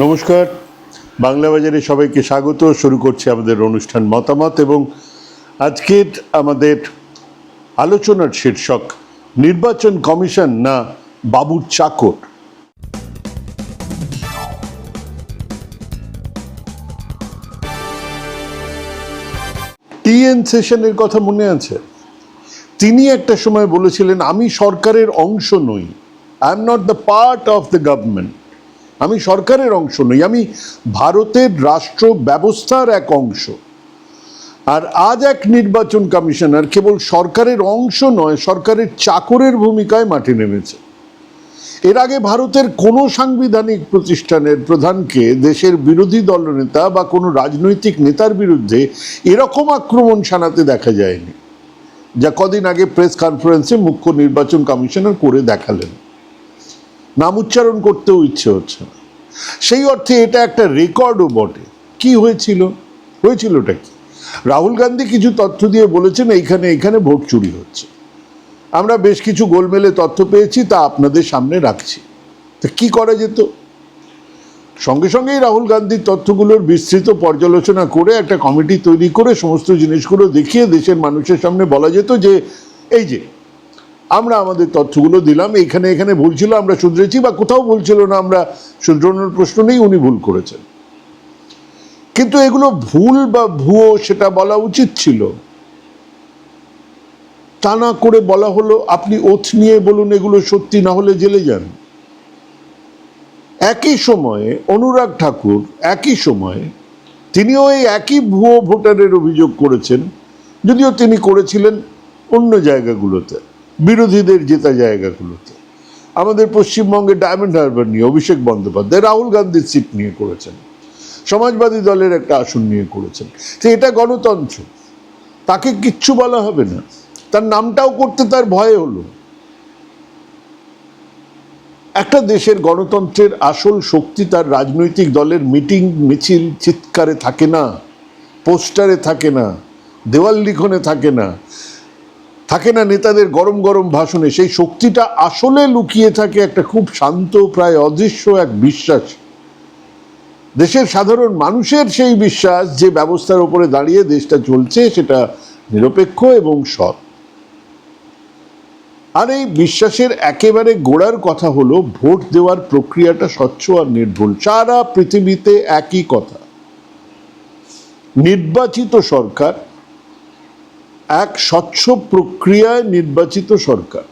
নমস্কার। বাংলা বাজারে সবাইকে স্বাগত। শুরু করছি আমাদের অনুষ্ঠান মতামত এবং আজকের আমাদের আলোচনার শীর্ষক, নির্বাচন কমিশন না বাবুর চাকর? টিএন সেশনের কথা মনে আছে? তিনি একটা সময় বলেছিলেন, আমি সরকারের অংশ নই। I am not the part of the government আমি সরকারের অংশ নই, আমি ভারতের রাষ্ট্র ব্যবস্থার এক অংশ। আর আজ এক নির্বাচন কমিশনার কেবল সরকারের অংশ নয়, সরকারের চাকরের ভূমিকায় মাঠে নেমেছে। এর আগে ভারতের কোনো সাংবিধানিক প্রতিষ্ঠানের প্রধানকে দেশের বিরোধী দলনেতা বা কোনো রাজনৈতিক নেতার বিরুদ্ধে এরকম আক্রমণ শানাতে দেখা যায়নি, যা কদিন আগে প্রেস কনফারেন্সে মুখ্য নির্বাচন কমিশনার করে দেখালেন। নাম উচ্চারণ করতেও ইচ্ছে হচ্ছে না। সেই অর্থে এটা একটা রেকর্ডও বটে। কি হয়েছিল? হয়েছিলটা কি? রাহুল গান্ধী কিছু তথ্য দিয়ে বলেছেন, এইখানে এইখানে ভোট চুরি হচ্ছে। আমরা বেশ কিছু গোলমেলে তথ্য পেয়েছি, তা আপনাদের সামনে রাখছি। তা কি করা যেত? সঙ্গে সঙ্গেই রাহুল গান্ধীর তথ্যগুলোর বিস্তৃত পর্যালোচনা করে, একটা কমিটি তৈরি করে, সমস্ত জিনিসগুলো দেখিয়ে দেশের মানুষের সামনে বলা যেত যে, এই যে আমরা আমাদের তথ্যগুলো দিলাম এখানে এখানে ভুল ছিল, আমরা শুধরেছি বা কোথাও ভুল ছিল না, আমরা শুধরানোর প্রশ্ন নেই, উনি ভুল করেছেন। কিন্তু এগুলো ভুল বা ভুয়ো সেটা বলা উচিত ছিল। তা না করে বলা হলো, আপনি ওথ নিয়ে বলুন এগুলো সত্যি, না হলে জেলে যান। একই সময়ে অনুরাগ ঠাকুর, একই সময়ে তিনিও এই একই ভুয়ো ভোটারের অভিযোগ করেছেন, যদিও তিনি করেছিলেন অন্য জায়গাগুলোতে। বিরোধীদের জেতা জায়গাগুলোতে। আমাদের পশ্চিমবঙ্গে ডায়মন্ড হারবার নিয়ে, অভিষেক বন্দ্যোপাধ্যায়, রাহুল গান্ধীর সিট নিয়ে করেছেন। সমাজবাদী দলের একটা আসন নিয়ে করেছেন। তো এটা গণতন্ত্র। তাকে কিচ্ছু বলা হবে না। তার নামটাও করতে তার ভয় হলো। একটা দেশের গণতন্ত্রের আসল শক্তি তার রাজনৈতিক দলের মিটিং, মিছিল, চিৎকারে থাকে না, পোস্টারে থাকে না, দেওয়াল লিখনে থাকে না। থাকে না নেতাদের গরম গরম ভাষণে, সেই শক্তিটা আসলে লুকিয়ে থাকে একটা খুব শান্ত, প্রায় অদৃশ্য এক বিশ্বাস। দেশের সাধারণ মানুষের সেই বিশ্বাস যে ব্যবস্থার উপরে দাঁড়িয়ে দেশটা চলছে, সেটা নিরপেক্ষ এবং সৎ। আর এই বিশ্বাসের একেবারে গোড়ার কথা হলো, ভোট দেওয়ার প্রক্রিয়াটা স্বচ্ছ আর নির্ভুল। সারা পৃথিবীতে একই কথা। নির্বাচিত সরকার এক স্বচ্ছ প্রক্রিয়ায় নির্বাচিত সরকার।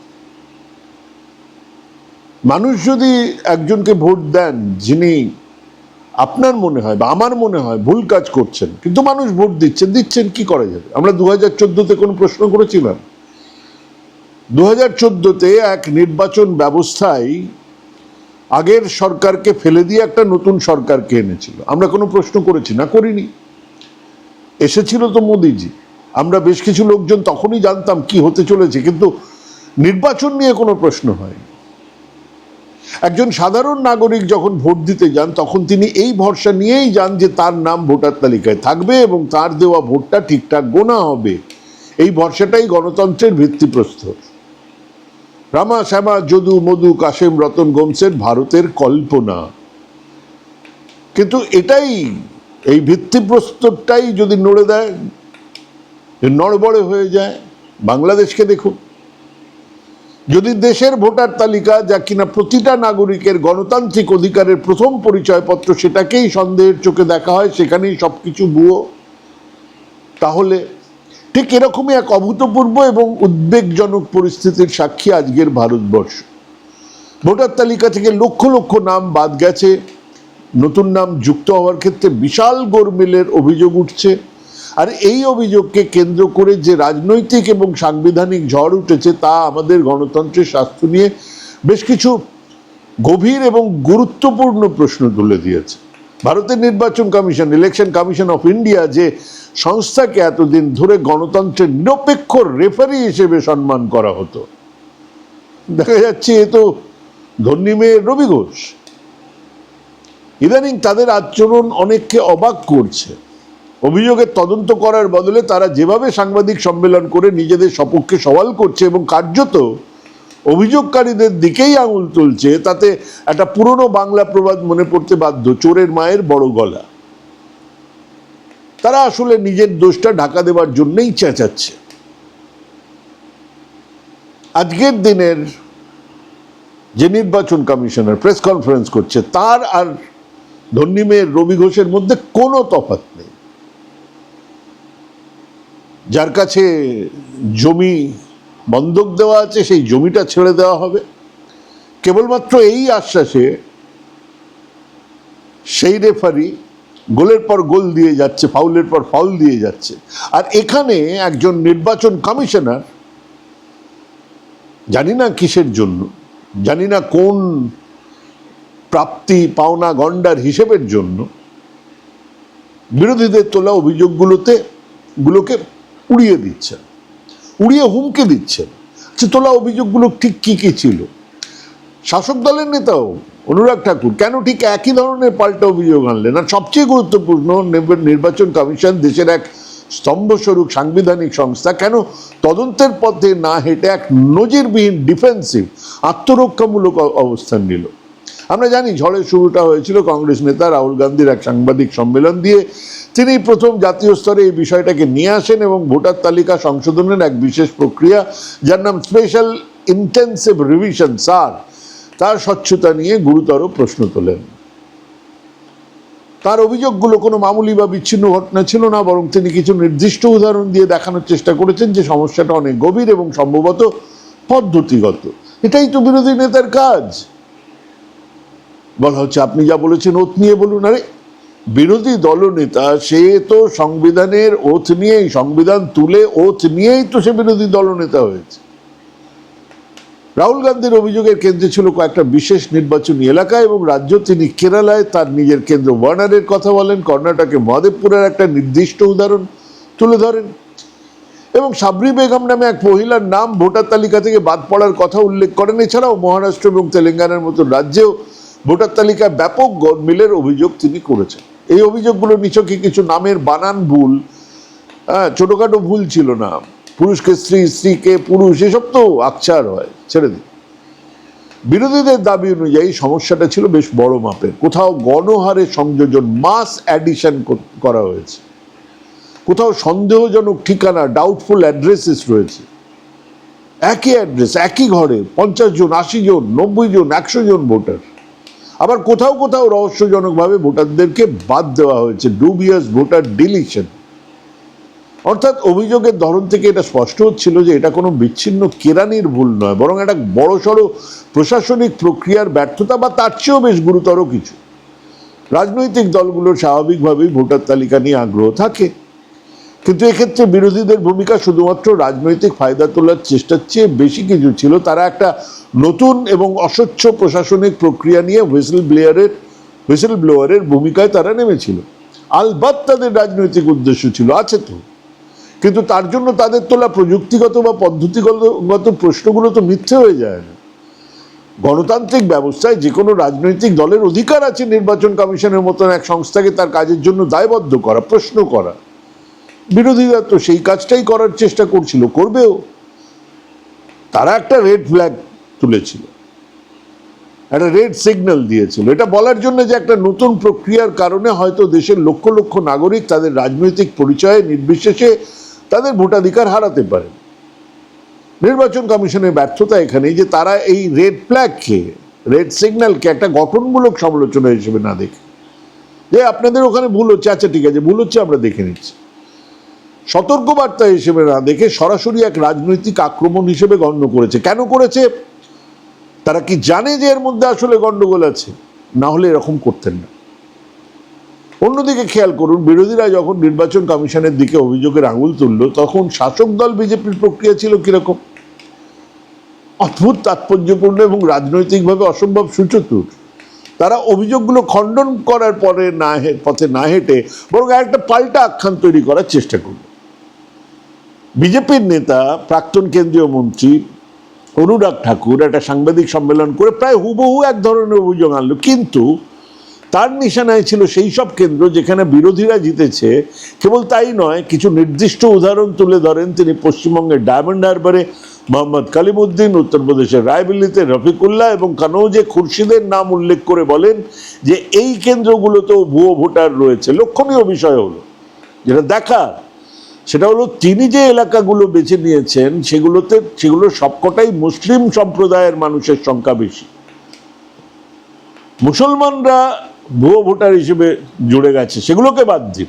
মানুষ যদি একজনকে ভোট দেন, যিনি আপনার মনে হয় বা আমার মনে হয় ভুল কাজ করছেন, কিন্তু মানুষ ভোট দিচ্ছেন দিচ্ছেন কি করা যাবে? আমরা দু হাজার চোদ্দোতে কোনো প্রশ্ন করেছিলাম। দু হাজার চোদ্দোতে এক নির্বাচন ব্যবস্থায় আগের সরকারকে ফেলে দিয়ে একটা নতুন সরকারকে এনেছিল। আমরা কোনো প্রশ্ন করেছি না, করিনি। এসেছিল তো মোদিজি। আমরা বেশ কিছু লোকজন তখনই জানতাম কি হতে চলেছে, কিন্তু নির্বাচন নিয়ে কোনো প্রশ্ন হয়নি একজন সাধারণ নাগরিক যখন ভোট দিতে যান, তখন তিনি এই ভরসা নিয়েই যান যে তার নাম ভোটার তালিকায় থাকবে এবং তার দেওয়া ভোটটা ঠিকঠাক গোনা হবে। এই ভরসাটাই গণতন্ত্রের ভিত্তিপ্রস্তর। রামা, শ্যামা, যদু, মধু, কাশেম, রতন, গোমসের ভারতের কল্পনা। কিন্তু এটাই, এই ভিত্তিপ্রস্তরটাই যদি নড়ে দেয় নড়বড়ে হয়ে যায়, বাংলাদেশকে দেখুন। যদি দেশের ভোটার তালিকা যা কিনা প্রতিটা নাগরিকের গণতান্ত্রিক অধিকারের প্রথম পরিচয়পত্র সেটাকেই সন্দেহের চোখে দেখা হয়, সেখানেই সব কিছু ভুয়ো, তাহলে ঠিক এরকমই এক অভূতপূর্ব এবং উদ্বেগজনক পরিস্থিতির সাক্ষী আজকের ভারতবর্ষ। ভোটার তালিকা থেকে লক্ষ লক্ষ নাম বাদ গেছে, নতুন নাম যুক্ত হওয়ার ক্ষেত্রে বিশাল গোরমিলের অভিযোগ উঠছে। আর এই অভিযোগকে কেন্দ্র করে যে রাজনৈতিক এবং সাংবিধানিক ঝড় উঠেছে তা আমাদের গণতন্ত্রের স্বাস্থ্য নিয়ে বেশ কিছু গভীর এবং গুরুত্বপূর্ণ প্রশ্ন তুলে দিয়েছে। ভারতের নির্বাচন commission election commission of India যে সংস্থাকে এতদিন ধরে গণতন্ত্রের নিরপেক্ষ রেফারি হিসেবে সম্মান করা হতো। দেখা যাচ্ছে এ তো ধন্যী মেয়ের রবি ঘোষ। ইদানিং তাদের আচরণ অনেককে অবাক করছে। অভিযোগের তদন্ত করার বদলে তারা যেভাবে সাংবাদিক সম্মেলন করে নিজেদের সপক্ষে সওয়াল করছে এবং কার্যত অভিযোগকারীদের দিকেই আঙুল তুলছে, তাতে একটা পুরনো বাংলা প্রবাদ মনে পড়তে বাধ্য, চোরের মায়ের বড় গলা। তারা আসলে নিজের দোষটা ঢাকা দেওয়ার জন্যই চেঁচাচ্ছে। আজকের দিনের যে নির্বাচন কমিশনার প্রেস কনফারেন্স করছে, তার আর ধন্যিমের রবি ঘোষের মধ্যে কোনো তফাৎ নেই যার কাছে জমি বন্ধক দেওয়া আছে, সেই জমিটা ছেড়ে দেওয়া হবে। কেবলমাত্র এই আশ্বাসে সেই রেফারি গোলের পর গোল দিয়ে যাচ্ছে, ফাউলের পর ফাউল দিয়ে যাচ্ছে। আর এখানে একজন নির্বাচন কমিশনার জানি না কিসের জন্য, জানি না কোন প্রাপ্তি পাওনা গন্ডার হিসেবের জন্য বিরোধীদের তোলা অভিযোগগুলোতে, গুলোকে উড়িয়ে দিচ্ছেন, উড়িয়ে হুমকে দিচ্ছেন। যে তোলা অভিযোগগুলো ঠিক কি কি ছিল? শাসক দলের নেতাও অনুরাগ ঠাকুর কেন ঠিক একই ধরনের পাল্টা অভিযোগ আনলেন? আর সবচেয়ে গুরুত্বপূর্ণ নির্বাচন কমিশন দেশের এক স্তম্ভস্বরূপ সাংবিধানিক সংস্থা কেন তদন্তের পথে না হেঁটে এক নজিরবিহীন ডিফেন্সিভ আত্মরক্ষামূলক অবস্থান নিল? আমরা জানি ঝড়ের শুরুটা হয়েছিল কংগ্রেস নেতা রাহুল গান্ধীর এক সাংবাদিক সম্মেলন দিয়ে। তিনি প্রথম জাতীয় স্তরে এই বিষয়টাকে নিয়ে আসেন এবং ভোটার তালিকা সংশোধনের এক বিশেষ প্রক্রিয়া, যার নাম স্পেশাল ইন্টেন্সিভ রিভিশন সার তার স্বচ্ছতা নিয়ে গুরুতর প্রশ্ন তোলেন। তার অভিযোগগুলো কোনো মামুলি বা বিচ্ছিন্ন ঘটনা ছিল না, বরং তিনি কিছু নির্দিষ্ট উদাহরণ দিয়ে দেখানোর চেষ্টা করেছেন যে সমস্যাটা অনেক গভীর এবং সম্ভবত পদ্ধতিগত। এটাই তো বিরোধী নেতার কাজ। বলা হচ্ছে, আপনি যা বলেছেন ওত নিয়ে বলুন। আরে, বিরোধী দলনেতা, সে তো সংবিধানের ওথ নিয়েই, সংবিধান তুলে ওথ নিয়েই তো সে বিরোধী দলনেতা হয়েছে। রাহুল গান্ধীর অভিযোগের কেন্দ্রে ছিল কয়েকটা বিশেষ নির্বাচনী এলাকা এবং রাজ্য। তিনি কেরালায় তার নিজের কেন্দ্র ওয়ার্নারের কথা বলেন। কর্ণাটকে মহাদেবপুরের একটা নির্দিষ্ট উদাহরণ তুলে ধরেন। এবং সাবরি বেগম নামে এক মহিলার নাম ভোটার তালিকা থেকে বাদ পড়ার কথা উল্লেখ করেন। এছাড়াও মহারাষ্ট্র এবং তেলেঙ্গানার মতো রাজ্যেও ভোটার তালিকায় ব্যাপক গরমিলের অভিযোগ তিনি করেছেন। এই অভিযোগগুলো নিছকে কিছু নামের বানান ভুল। হ্যাঁ ছোটোখাটো ভুল ছিল না পুরুষকে স্ত্রী, স্ত্রীকে পুরুষ, এসব তো আকছার হয়। ছেড়ে দিন। বিরোধীদের দাবি অনুযায়ী সমস্যাটা ছিল বেশ বড় মাপের। কোথাও গণহারে সংযোজন মাস অ্যাডিশন করা হয়েছে। কোথাও সন্দেহজনক ঠিকানা ডাউটফুল অ্যাড্রেসেস রয়েছে। একই অ্যাড্রেস একই ঘরে পঞ্চাশ জন, আশি জন, নব্বই জন, একশো জন ভোটার। আবার কোথাও কোথাও রহস্যজনকভাবে ভোটারদেরকে বাদ দেওয়া হয়েছে ডুবিয়াস ভোটার ডিলিশন অর্থাৎ অভিযোগের ধরন থেকে এটা স্পষ্ট হচ্ছিল যে এটা কোনো বিচ্ছিন্ন কেরানির ভুল নয়, বরং একটা বড়সড় প্রশাসনিক প্রক্রিয়ার ব্যর্থতা বা তার চেয়েও বেশ গুরুতর কিছু। রাজনৈতিক দলগুলোর স্বাভাবিকভাবেই ভোটার তালিকা নিয়ে আগ্রহ থাকে। কিন্তু এক্ষেত্রে বিরোধীদের ভূমিকা শুধুমাত্র রাজনৈতিক ফায়দা তোলার চেষ্টার চেয়ে বেশি কিছু ছিল। তারা একটা নতুন এবং অস্বচ্ছ প্রশাসনিক প্রক্রিয়া নিয়ে হুইসেল ব্লেয়ারের হুইসেল ব্লোয়ারের ভূমিকায় তারা নেমেছিল। আলবাত তাদের রাজনৈতিক উদ্দেশ্য ছিল, আছে তো। কিন্তু তার জন্য তাদের তোলা প্রযুক্তিগত বা পদ্ধতিগত প্রশ্নগুলো তো মিথ্যে হয়ে যায় না। গণতান্ত্রিক ব্যবস্থায় যে কোনো রাজনৈতিক দলের অধিকার আছে নির্বাচন কমিশনের মতন এক সংস্থাকে তার কাজের জন্য দায়বদ্ধ করা, প্রশ্ন করা। বিরোধীরা তো সেই কাজটাই করার চেষ্টা করছিল, করবেও। তারা একটা রেড ফ্ল্যাগ তুলেছিল। একটা রেড সিগন্যাল দিয়েছিল। এটা বলার জন্য যে একটা নতুন প্রক্রিয়ার কারণে হয়তো দেশের লক্ষ লক্ষ নাগরিক তাদের রাজনৈতিক পরিচয়ে নির্বিশেষে তাদের ভোটাধিকার হারাতে পারে। নির্বাচন কমিশনের ব্যর্থতা এখানে যে তারা এই রেড ফ্ল্যাগকে রেড সিগন্যালকে একটা গঠনমূলক সমালোচনা হিসেবে না দেখে। যে আপনাদের ওখানে ভুল হচ্ছে আচ্ছা ঠিক আছে, ভুল হচ্ছে আমরা দেখে নিচ্ছি। সতর্কবার্তা হিসেবে না দেখে সরাসরি এক রাজনৈতিক আক্রমণ হিসেবে গণ্য করেছে। কেন করেছে? তারা কি জানে যে এর মধ্যে আসলে গন্ডগোল আছে? না হলে এরকম করতেন না। অন্যদিকে খেয়াল করুন, বিরোধীরা যখন নির্বাচন কমিশনের দিকে অভিযোগের আঙুল তুলল, তখন শাসক দল বিজেপির প্রক্রিয়া ছিল কীরকম? অদ্ভুত তাৎপর্যপূর্ণ এবং রাজনৈতিকভাবে অসম্ভব সুচতুর। তারা অভিযোগগুলো খণ্ডন করার পরে না পথে না হেঁটে বরং একটা পাল্টা আখ্যান তৈরি করার চেষ্টা করল। বিজেপির নেতা, প্রাক্তন কেন্দ্রীয় মন্ত্রী অনুরাগ ঠাকুর একটা সাংবাদিক সম্মেলন করে প্রায় হুবহু এক ধরনের অভিযোগ আনলো। কিন্তু তার নিশানায় ছিল সেই সব কেন্দ্র যেখানে বিরোধীরা জিতেছে। কেবল তাই নয়, কিছু নির্দিষ্ট উদাহরণ তুলে ধরেন তিনি পশ্চিমবঙ্গের ডায়মন্ড হারবারে মোহাম্মদ কালিমুদ্দিন, উত্তরপ্রদেশের রায়বেলিতে রফিকুল্লাহ এবং কানৌজে খুরশিদের নাম উল্লেখ করে বলেন যে এই কেন্দ্রগুলোতেও ভুয়ো ভোটার রয়েছে। লক্ষণীয় বিষয় হলো, যেটা দেখার সেটা হলো তিনি যে এলাকাগুলো বেছে নিয়েছেন, সেগুলোতে, সেগুলো সবকটাই মুসলিম সম্প্রদায়ের মানুষের সংখ্যা বেশি। মুসলমানরা ভুয়ো ভোটার হিসেবে জুড়ে গেছে, সেগুলোকে বাদ দিন।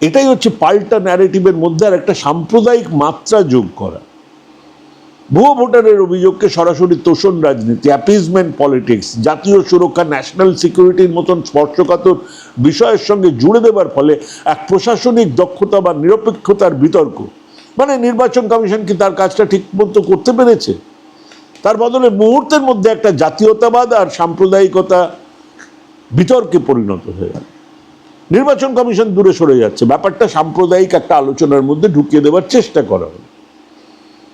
এটাই হচ্ছে পাল্টা ন্যারেটিভের মধ্যে আর একটা সাম্প্রদায়িক মাত্রা যোগ করা। ভুয়ো ভোটারের অভিযোগকে সরাসরি তোষণ রাজনীতি অ্যাপিজমেন্ট পলিটিক্স জাতীয় সুরক্ষা ন্যাশনাল সিকিউরিটির মতন স্পর্শকাতর বিষয়ের সঙ্গে জুড়ে দেবার ফলে এক প্রশাসনিক দক্ষতা বা নিরপেক্ষতার বিতর্ক। মানে নির্বাচন কমিশন কি তার কাজটা ঠিক মতো করতে পেরেছে? তার বদলে মুহূর্তের মধ্যে একটা জাতীয়তাবাদ আর সাম্প্রদায়িকতা বিতর্কে পরিণত হয়ে গেল। নির্বাচন কমিশন দূরে সরে যাচ্ছে। ব্যাপারটা সাম্প্রদায়িক একটা আলোচনার মধ্যে ঢুকিয়ে দেওয়ার চেষ্টা করা হলো।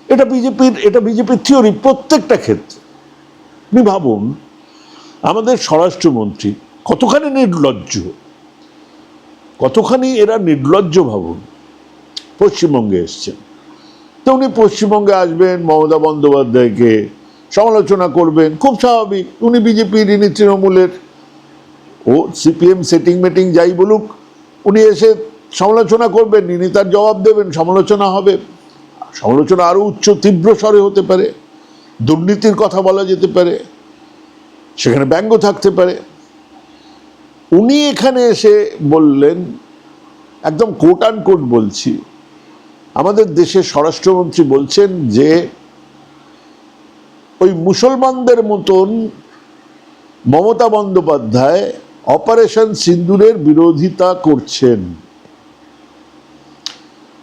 এটা বিজেপির এটা বিজেপির থিওরি প্রত্যেকটা ক্ষেত্রে। আপনি ভাবুন, আমাদের স্বরাষ্ট্রমন্ত্রী কতখানি নির্লজ্জ। কতখানি এরা নির্লজ্জ ভাবুন। পশ্চিমবঙ্গে এসছেন। তো উনি পশ্চিমবঙ্গে আসবেন, মমতা বন্দ্যোপাধ্যায়কে সমালোচনা করবেন, খুব স্বাভাবিক। উনি বিজেপির ইনি তৃণমূলের। ও সিপিএম সেটিং মেটিং যাই বলুক, উনি এসে সমালোচনা করবেন, ইনি তার জবাব দেবেন, সমালোচনা হবে। সমালোচনা আরও উচ্চ, তীব্র স্বরে হতে পারে, দুর্নীতির কথা বলা যেতে পারে, সেখানে ব্যঙ্গ থাকতে পারে। উনি এখানে এসে বললেন, একদম কোট আন কোট বলছি, আমাদের দেশের স্বরাষ্ট্রমন্ত্রী বলছেন যে, ওই মুসলমানদের মতন মমতা বন্দ্যোপাধ্যায় অপারেশন সিন্দুরের বিরোধিতা করছেন।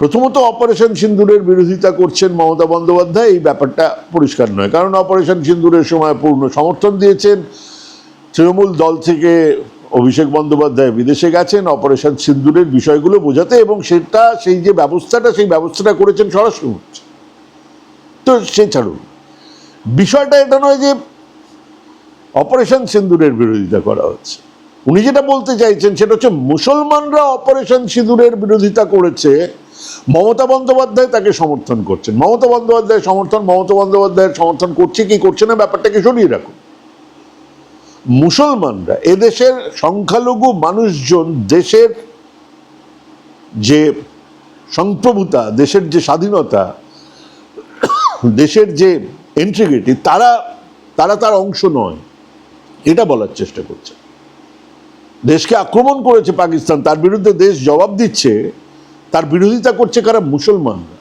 প্রথমত অপারেশন সিন্দুরের বিরোধিতা করছেন মমতা বন্দ্যোপাধ্যায়, এই ব্যাপারটা পরিষ্কার নয়। কারণ অপারেশন সিন্দুরের সময় পূর্ণ সমর্থন দিয়েছেন। তৃণমূল দল থেকে অভিষেক বন্দ্যোপাধ্যায় বিদেশে গেছেন। অপারেশন সিন্দুরের বিষয়গুলো বোঝাতে এবং সেটা, সেই যে ব্যবস্থাটা, সেই ব্যবস্থাটা করেছেন স্বরাষ্ট্রমন্ত্রী তো সে ছাড়ুন। বিষয়টা এটা নয় যে অপারেশন সিন্দুরের বিরোধিতা করা হচ্ছে। উনি যেটা বলতে চাইছেন সেটা হচ্ছে, মুসলমানরা অপারেশন সিঁদুরের বিরোধিতা করেছে মমতা বন্দ্যোপাধ্যায় তাকে সমর্থন করছেন। মমতা বন্দ্যোপাধ্যায় সমর্থন, মমতা বন্দ্যোপাধ্যায়ের সমর্থন করছে কি করছে না ব্যাপারটাকে সরিয়ে রাখুন। মুসলমানরা, এদেশের সংখ্যালঘু মানুষজন, দেশের যে সংপ্রভুতা দেশের যে স্বাধীনতা, দেশের যে ইন্টিগ্রিটি তারা তারা তার অংশ নয়। এটা বলার চেষ্টা করছে। দেশকে আক্রমণ করেছে পাকিস্তান, তার বিরুদ্ধে দেশ জবাব দিচ্ছে। তার বিরোধিতা করছে কারা? মুসলমানরা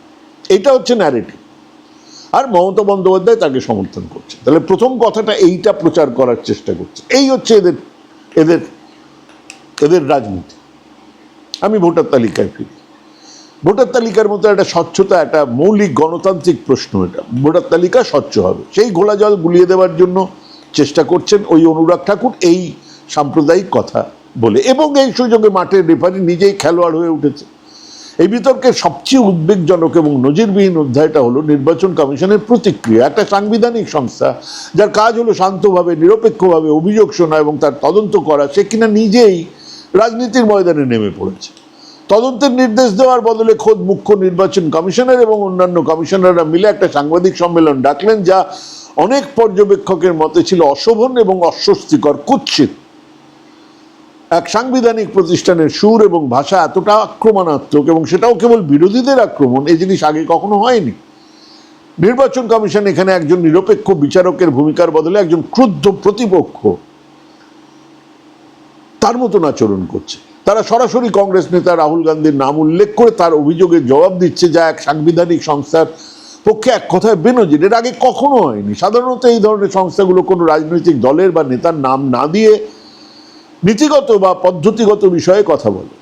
এটা হচ্ছে ন্যারেটিভ আর মমতা বন্দ্যোপাধ্যায় তাকে সমর্থন করছে। তাহলে প্রথম কথাটা এইটা প্রচার করার চেষ্টা করছে। এই হচ্ছে এদের এদের এদের রাজনীতি। আমি ভোটার তালিকায় ফিরি। ভোটার তালিকার মতো একটা স্বচ্ছতা, একটা মৌলিক গণতান্ত্রিক প্রশ্ন এটা। ভোটার তালিকা স্বচ্ছ হবে। সেই ঘোলা জল গুলিয়ে দেওয়ার জন্য চেষ্টা করছেন ওই অনুরাগ ঠাকুর এই সাম্প্রদায়িক কথা বলে। এবং এই সুযোগে মাঠের রেফারি নিজেই খেলোয়াড় হয়ে উঠেছে। এই বিতর্কের সবচেয়ে উদ্বেগজনক এবং নজিরবিহীন অধ্যায়টা হলো নির্বাচন কমিশনের প্রতিক্রিয়া। একটা সাংবিধানিক সংস্থা যার কাজ হলো শান্তভাবে, নিরপেক্ষভাবে অভিযোগ শোনা এবং তার তদন্ত করা, সে কিনা নিজেই রাজনীতির ময়দানে নেমে পড়েছে। তদন্তের নির্দেশ দেওয়ার বদলে খোদ মুখ্য নির্বাচন কমিশনার এবং অন্যান্য কমিশনাররা মিলে একটা সাংবাদিক সম্মেলন ডাকলেন যা অনেক পর্যবেক্ষকের মতে ছিল অশোভন এবং অস্বস্তিকর, কুৎসিত। এক সাংবিধানিক প্রতিষ্ঠানের সুর এবং ভাষা এতটা আক্রমণাত্মক এবং সেটাও কেবল বিরোধীদের আক্রমণ, এই জিনিস আগে কখনো হয়নি। নির্বাচন কমিশন এখানে একজন নিরপেক্ষ বিচারকের ভূমিকার বদলে একজন ক্রুদ্ধ প্রতিপক্ষ তার মতন আচরণ করছে। তারা সরাসরি কংগ্রেস নেতা রাহুল গান্ধীর নাম উল্লেখ করে তার অভিযোগের জবাব দিচ্ছে যা এক সাংবিধানিক সংস্থার পক্ষে এক কথায় বেনজির, এর আগে কখনো হয়নি। সাধারণত এই ধরনের সংস্থাগুলো কোনো রাজনৈতিক দলের বা নেতার নাম না দিয়ে নীতিগত বা পদ্ধতিগত বিষয়ে কথা বলে।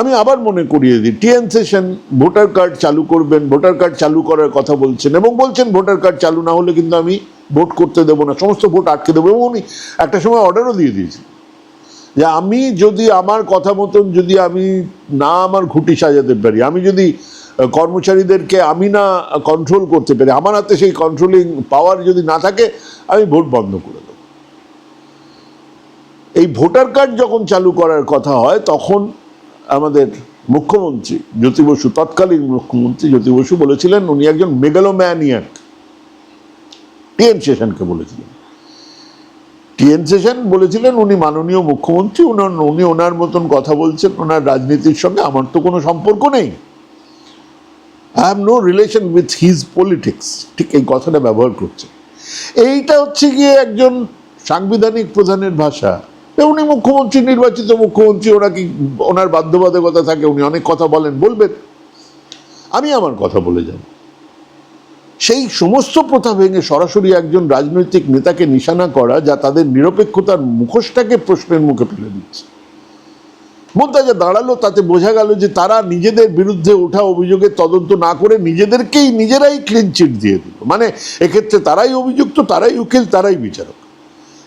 আমি আবার মনে করিয়ে দিই টিএন সেশন ভোটার কার্ড চালু করবেন, ভোটার কার্ড চালু করার কথা বলছেন এবং বলছেন ভোটার কার্ড চালু না হলে কিন্তু আমি ভোট করতে দেবো না, সমস্ত ভোট আটকে দেবো এবং উনি একটা সময় অর্ডারও দিয়ে দিয়েছেন। যে আমি যদি আমার কথা মতন যদি আমি না আমার ঘুটি সাজাতে পারি, আমি যদি কর্মচারীদেরকে আমি না কন্ট্রোল করতে পারি, আমার হাতে সেই কন্ট্রোলিং পাওয়ার যদি না থাকে, আমি ভোট বন্ধ করে দেবো। এই ভোটার কার্ড যখন চালু করার কথা হয়, তখন আমাদের মুখ্যমন্ত্রী জ্যোতি বসু, তৎকালীন মুখ্যমন্ত্রী জ্যোতি বসু বলেছিলেন, উনি একজন মেগালোম্যানিয়াক টিএন সেশনকে বলেছিলেন। টিএন সেশন বলেছিলেন, উনি মাননীয় মুখ্যমন্ত্রী উনার উনি ওনার মতন কথা বলছেন, ওনার রাজনীতির সঙ্গে আমার তো কোনো সম্পর্ক নেই। I have no relation with his politics ঠিক এই কথাটা ব্যবহার করছে এইটা হচ্ছে গিয়ে একজন সাংবিধানিক প্রধানের ভাষা। উনি মুখ্যমন্ত্রী, নির্বাচিত মুখ্যমন্ত্রী, ওরা কি ওনার বাধ্যবাধকতা থাকে, উনি অনেক কথা বলেন, বলবেন। আমি আমার কথা বলে যাব। সেই সমস্ত প্রথা ভেঙে সরাসরি একজন রাজনৈতিক নেতাকে নিশানা করা, যা তাদের নিরপেক্ষতার মুখোশটাকে প্রশ্নের মুখে ফেলে দিচ্ছে। মুদ্রা যা দাঁড়াল, তাতে বোঝা গেল যে তারা নিজেদের বিরুদ্ধে ওঠা অভিযোগের তদন্ত না করে নিজেদেরকেই নিজেরাই ক্লিন চিট দিয়ে দিল। মানে এক্ষেত্রে তারাই অভিযুক্ত, তারাই উকিল, তারাই বিচারক।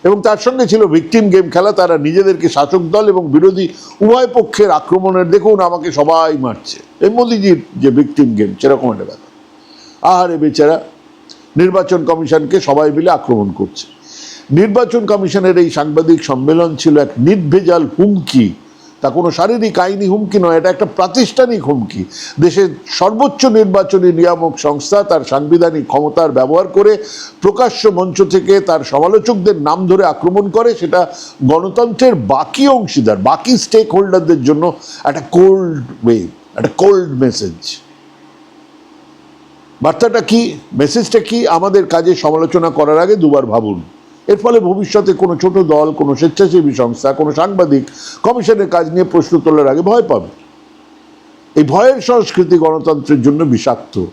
এবং তার সঙ্গে ছিল ভিকটিম গেম খেলা, তারা নিজেদেরকে শাসক দল এবং বিরোধী উভয় পক্ষের আক্রমণের, দেখুন আমাকে সবাই মারছে। এই মোদিজির যে ভিকটিম গেম সেরকম একটা ব্যাপার। আহারে বেচারা, নির্বাচন কমিশনকে সবাই মিলে আক্রমণ করছে। নির্বাচন কমিশনের এই সাংবাদিক সম্মেলন ছিল এক নির্ভেজাল হুমকি তা কোনো শারীরিক আইনি হুমকি নয়, এটা একটা প্রাতিষ্ঠানিক হুমকি। দেশের সর্বোচ্চ নির্বাচনী নিয়ামক সংস্থা তার সাংবিধানিক ক্ষমতার ব্যবহার করে প্রকাশ্য মঞ্চ থেকে তার সমালোচকদের নাম ধরে আক্রমণ করে, সেটা গণতন্ত্রের বাকি অংশীদার, বাকি স্টেক হোল্ডারদের জন্য একটা কোল্ড ওয়েভ একটা কোল্ড মেসেজ বার্তাটা কি? মেসেজটা কি? আমাদের কাজে সমালোচনা করার আগে দুবার ভাবুন। এর ফলে ভবিষ্যতে কোনো ছোট দল, কোনো স্বেচ্ছাসেবী সংস্থা, কোনো সাংবাদিক কমিশনের কাজ নিয়ে প্রশ্ন তোলার আগে ভয় পাবে। এই ভয়ের সংস্কৃতি গণতন্ত্রের জন্য বিষাক্ত।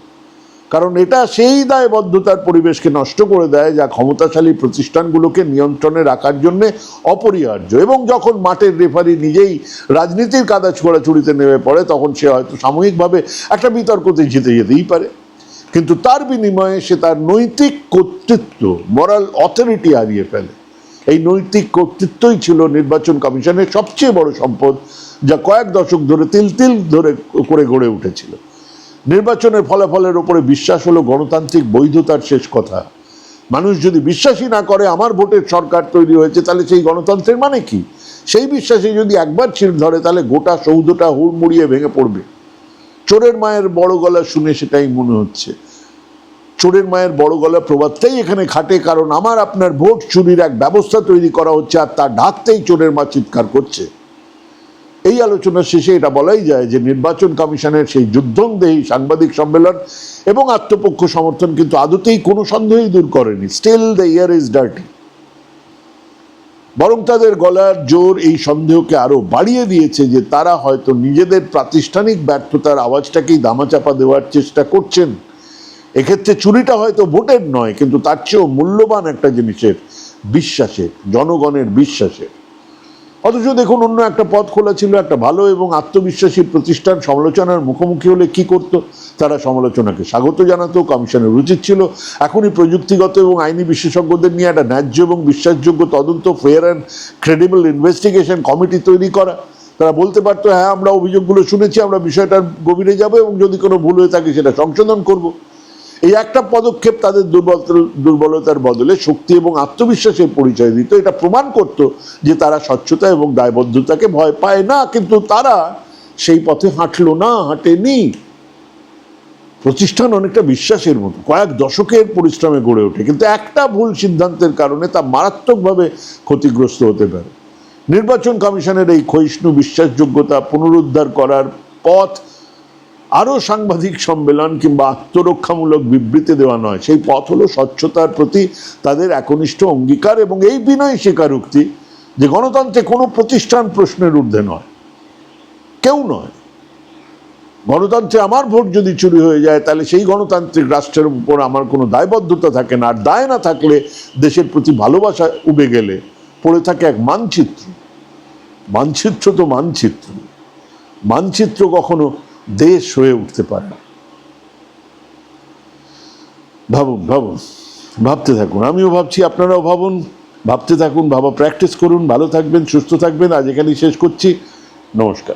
কারণ এটা সেই দায়বদ্ধতার পরিবেশকে নষ্ট করে দেয় যা ক্ষমতাশালী প্রতিষ্ঠানগুলোকে নিয়ন্ত্রণে রাখার জন্য অপরিহার্য। এবং যখন মাঠের রেফারি নিজেই রাজনীতির কাদা ছোড়াছুড়িতে নেমে পড়ে, তখন সে হয়তো সাময়িকভাবে একটা বিতর্কতে জিতে যেতেই পারে। কিন্তু তার বিনিময়ে সে তার নৈতিক কর্তৃত্ব মরাল অথরিটি হারিয়ে ফেলে। এই নৈতিক কর্তৃত্বই ছিল নির্বাচন কমিশনের সবচেয়ে বড় সম্পদ, যা কয়েক দশক ধরে তিল তিল ধরে করে গড়ে উঠেছিল। নির্বাচনের ফলাফলের উপরে বিশ্বাস হলো গণতান্ত্রিক বৈধতার শেষ কথা। মানুষ যদি বিশ্বাসই না করে, আমার ভোটের সরকার তৈরি হয়েছে, তাহলে সেই গণতন্ত্রের মানে কি? সেই বিশ্বাসে যদি একবার ছিঁড় ধরে, তাহলে গোটা সৌধটা হুড়মুড়িয়ে ভেঙে পড়বে। চোরের মায়ের বড় গলা শুনে সেটাই মনে হচ্ছে। চোরের মায়ের বড় গলা প্রবাদটাই এখানে খাটে, কারণ আমার আপনার ভোট চুরির এক ব্যবস্থা তৈরি করা হচ্ছে আর তা ঢাকতেই চোরের মা চিৎকার করছে। এই আলোচনার শেষে এটা বলাই যায় যে নির্বাচন কমিশনের সেই যুদ্ধংদেহী সাংবাদিক সম্মেলন এবং আত্মপক্ষ সমর্থন কিন্তু আদতেই কোনো সন্দেহই দূর করেনি। Still the year is dirty বরং তাদের গলার জোর এই সন্দেহকে আরও বাড়িয়ে দিয়েছে যে তারা হয়তো নিজেদের প্রাতিষ্ঠানিক ব্যর্থতার আওয়াজটাকেই দামাচাপা দেওয়ার চেষ্টা করছেন। এক্ষেত্রে চুরিটা হয়তো ভোটের নয়, কিন্তু তার চেয়েও মূল্যবান একটা জিনিসের বিশ্বাসের, জনগণের বিশ্বাসের। অথচ দেখুন, অন্য একটা পথ খোলা ছিল, একটা ভালো এবং আত্মবিশ্বাসী প্রতিষ্ঠান সমালোচনার মুখোমুখি হলে কি করত? তারা সমালোচনাকে স্বাগত জানাতো, কমিশনের উচিত ছিল। এখনই প্রযুক্তিগত এবং আইনি বিশেষজ্ঞদের নিয়ে একটা ন্যায্য এবং বিশ্বাসযোগ্য তদন্ত fair and credible investigation committee তৈরি করা। তারা বলতে পারতো হ্যাঁ আমরা অভিযোগগুলো শুনেছি, আমরা বিষয়টার গভীরে যাব এবং যদি কোনো ভুল হয়ে থাকে, সেটা সংশোধন করব। এই একটা পদক্ষেপ তাদের দুর্বল দুর্বলতার বদলে শক্তি এবং আত্মবিশ্বাসের পরিচয় দিত। এটা প্রমাণ করত যে তারা স্বচ্ছতা এবং দায়বদ্ধতাকে ভয় পায় না, কিন্তু তারা সেই পথে হাঁটলো না, হাঁটেনি। প্রতিষ্ঠান অনেকটা বিশ্বাসের মতো, কয়েক দশকের পরিশ্রমে গড়ে ওঠে, কিন্তু একটা ভুল সিদ্ধান্তের কারণে তা মারাত্মকভাবে ক্ষতিগ্রস্ত হতে পারে। নির্বাচন কমিশনের এই ক্ষয়িষ্ণু বিশ্বাসযোগ্যতা পুনরুদ্ধার করার পথ আরও সাংবাদিক সম্মেলন কিংবা আত্মরক্ষামূলক বিবৃতি দেওয়া নয়। সেই পথ হলো স্বচ্ছতার প্রতি তাদের একনিষ্ঠ অঙ্গীকার এবং এই বিনয় স্বীকারোক্তি যে গণতন্ত্রে কোনো প্রতিষ্ঠান প্রশ্নের ঊর্ধ্বে নয়। কেউ নয়। গণতন্ত্রে আমার ভোট যদি চুরি হয়ে যায়, তাহলে সেই গণতান্ত্রিক রাষ্ট্রের উপর আমার কোনো দায়বদ্ধতা থাকে না। আর দায় না থাকলে দেশের প্রতি ভালোবাসা উবে গেলে পড়ে থাকে এক মানচিত্র। মানচিত্র তো মানচিত্র। মানচিত্র কখনো দেশ হয়ে উঠতে পারে না। ভাবুন ভাবুন, ভাবতে থাকুন। আমিও ভাবছি, আপনারাও ভাবুন, ভাবতে থাকুন, ভাবা প্র্যাকটিস করুন, ভালো থাকবেন, সুস্থ থাকবেন। আজ এখানেই শেষ করছি। নমস্কার।